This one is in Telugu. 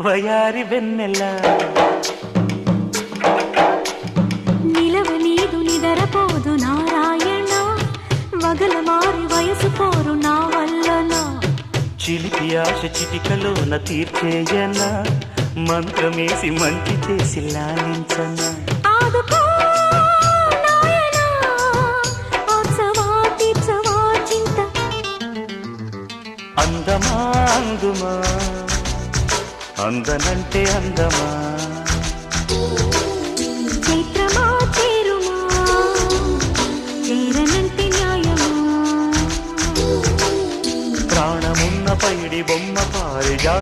వయారి వెన్నెల. నిలవు నిదరపోదు నారాయణ. వగల మారి వయసు పోరు నా వల్లనా. చిలిపి ఆశ చిటికలోన మంత్రమేసి మంచి చేసి లాలించనా. ఆదుకో అందమా అందుమా అందనంటే అందమా? చైత్రమా చేరుమా? చేరనంటే న్యాయమా? ప్రాణమున్న పైడి బొమ్మ పారిజా